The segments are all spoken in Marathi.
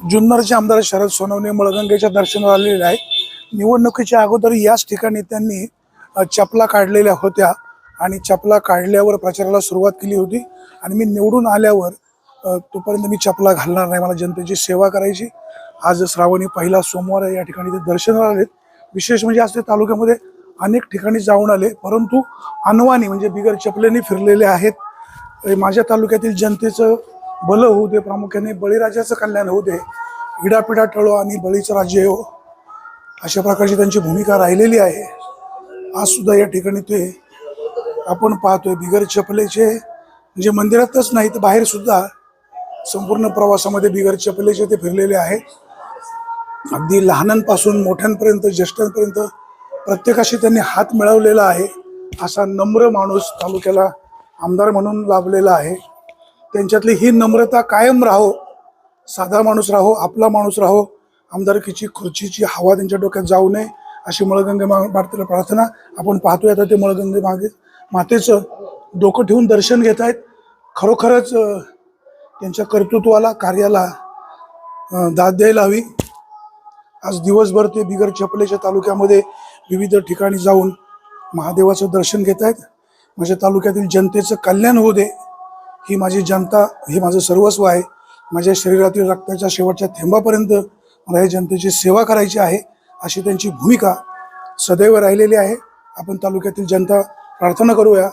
जुन्नरचे आमदार शरद सोनवणे मळगंगेच्या दर्शनाला आलेले आहे निवडणुकीच्या अगोदर याच ठिकाणी त्यांनी चपला काढलेल्या होत्या आणि चपला काढल्यावर प्रचाराला सुरुवात केली होती. आणि मी निवडून आल्यावर तोपर्यंत मी चपला घालणार नाही. मला जनतेची सेवा करायची. आज श्रावणी पहिला सोमवार आहे. या ठिकाणी ते दर्शनाला आलेत. विशेष म्हणजे आज ते तालुक्यामध्ये अनेक ठिकाणी जाऊन आले. परंतु अनवानी म्हणजे बिगर चपलेने फिरलेले आहेत. माझ्या तालुक्यातील जनतेचं भलं होऊ दे प्रामुख्याने बळीराजाचं कल्याण होऊ दे. इडापिडा टळो आणि बळीचं राज्य हो अशा प्रकारची त्यांची भूमिका राहिलेली आहे. आजसुद्धा या ठिकाणी ते आपण पाहतोय बिगर चपलेचे म्हणजे मंदिरातच नाही तर बाहेरसुद्धा संपूर्ण प्रवासामध्ये बिगर चपलेचे ते फिरलेले आहेत. अगदी लहानांपासून मोठ्यांपर्यंत ज्येष्ठांपर्यंत प्रत्येकाशी त्यांनी हात मिळवलेला आहे असा नम्र माणूस तालुक्याला आमदार म्हणून लाभलेला आहे. त्यांच्यातली ही नम्रता कायम राहो. साधा माणूस राहो आपला माणूस राहो. आमदारकीची खुर्चीची हवा त्यांच्या डोक्यात जाऊ नये अशी मळगंगे मातेला प्रार्थना आपण पाहतोय. आता ते मळगंगे मागे मातेचं डोकं ठेवून दर्शन घेत आहेत. खरोखरच त्यांच्या कर्तृत्वाला कार्याला दाद द्यायला हवी. आज दिवसभर ते बिगर चपलेच्या तालुक्यामध्ये विविध ठिकाणी जाऊन महादेवाचं दर्शन घेत आहेत. माझ्या तालुक्यातील जनतेचं कल्याण होऊ दे. ही माझी जनता हे माझं सर्वस्व आहे. माझ्या शरीरातील रक्ताच्या शेवटच्या थेंबापर्यंत मला या जनतेची सेवा करायची आहे अशी त्यांची भूमिका सदैव राहिलेली आहे. आपण तालुक्यातील जनता प्रार्थना करूया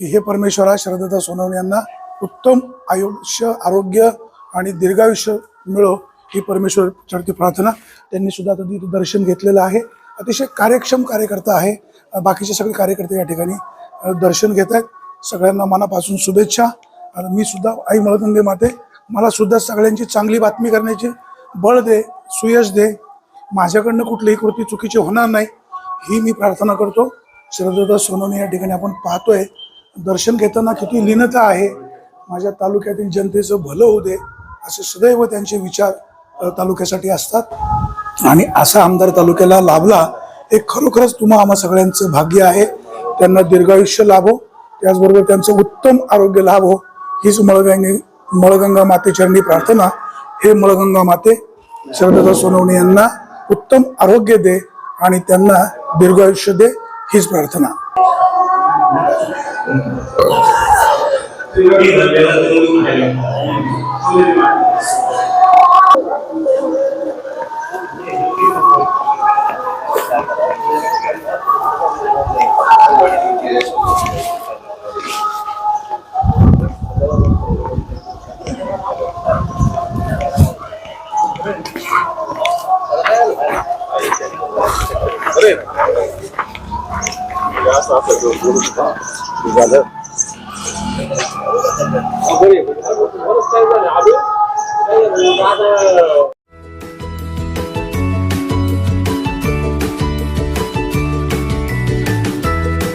की हे परमेश्वरा श्रद्धा सोनवणे यांना उत्तम आयुष्य आरोग्य आणि दीर्घायुष्य मिळो ही परमेश्वर प्रार्थना. त्यांनी सुद्धा आता तिथे दर्शन घेतलेलं आहे. अतिशय कार्यक्षम कार्यकर्ता आहे. बाकीचे सगळे कार्यकर्ते या ठिकाणी दर्शन घेत आहेत. सगळ्यांना मनापासून शुभेच्छा. आणि मी सुद्धा आई मळगंगे माते मला सुद्धा सगळ्यांची चांगली बातमी करण्याची बळ दे सुयश दे. माझ्याकडनं कुठलीही कृती चुकीची होणार नाही. ही मी प्रार्थना करतो. श्रद्धा सोनवणे या ठिकाणी आपण पाहतोय दर्शन घेताना किती लीनता आहे. माझ्या तालुक्यातील जनतेचं भलं होऊ दे असे सदैव त्यांचे विचार तालुक्यासाठी असतात. आणि असा आमदार तालुक्याला लाभला हे खरोखरच तुम्हा आम्हा सगळ्यांचं भाग्य आहे. त्यांना दीर्घायुष्य लाभो त्याचबरोबर त्यांचं उत्तम आरोग्य लाभो. हीच मळगंगे मळगंगा मातेचरणी प्रार्थना. हे मळगंगा माते शरदा सोनवणे यांना उत्तम आरोग्य दे आणि त्यांना दीर्घायुष्य दे हीच प्रार्थना.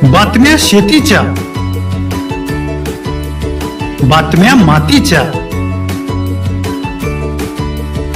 बातम्या शेतीच्या बातम्या मातीच्या